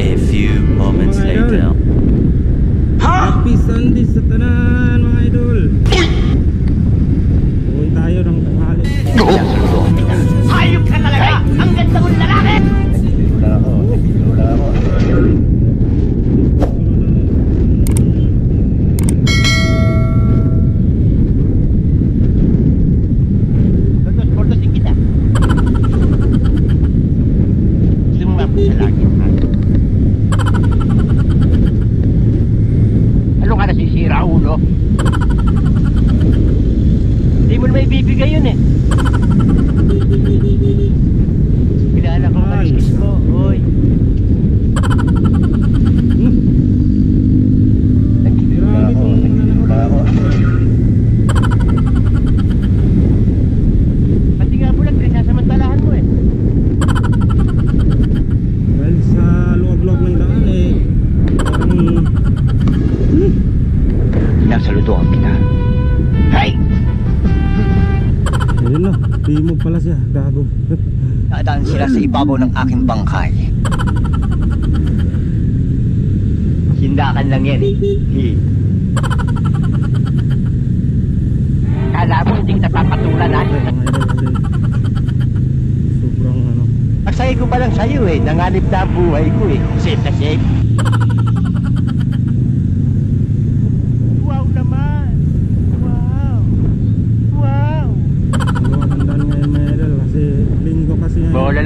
A few ibibigay yun eh. Kilala ko ang Ay. kiss mo, hoy. Hmm. Grabe tong nanonood. Pati nga po lang, pinasasamantalahan mo eh. Dahil sa luwag-luwag ng daan eh. Parang... Hmm. Sinasaludoan kita. Hey! Ayun na. Timog pala siya. Gago. Dadaan sila sa ibabaw ng aking bangkay. Sindakan lang yan eh. Kala mo hindi kita papatulan kasi... Sobrang ano... Pagsaya ko pa lang sa'yo eh. Nanganib na ang buhay ko eh. Safe na safe.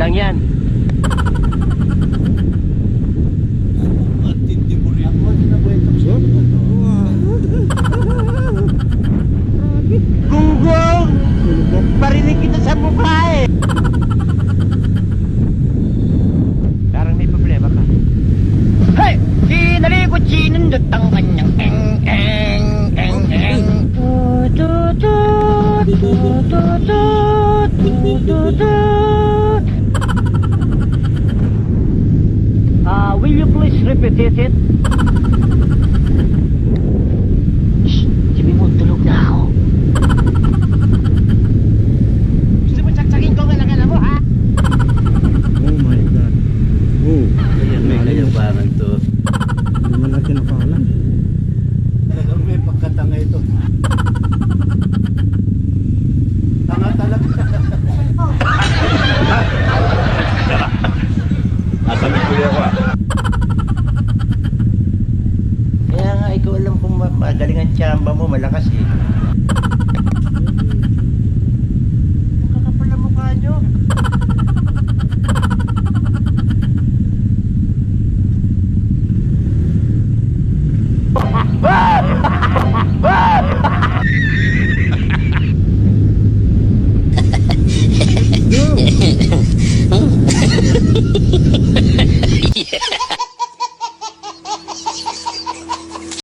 Lang yan. Gunggong! Parinig kita sa mukha eh! Parang may problema ka. Hey! Kinalikot sinundot ang kanyang eng eng eng eng Tututut, tututut, tututut. Ah, will you please repeat it? ko alam kung magaling ang tsamba mo, malakas eh.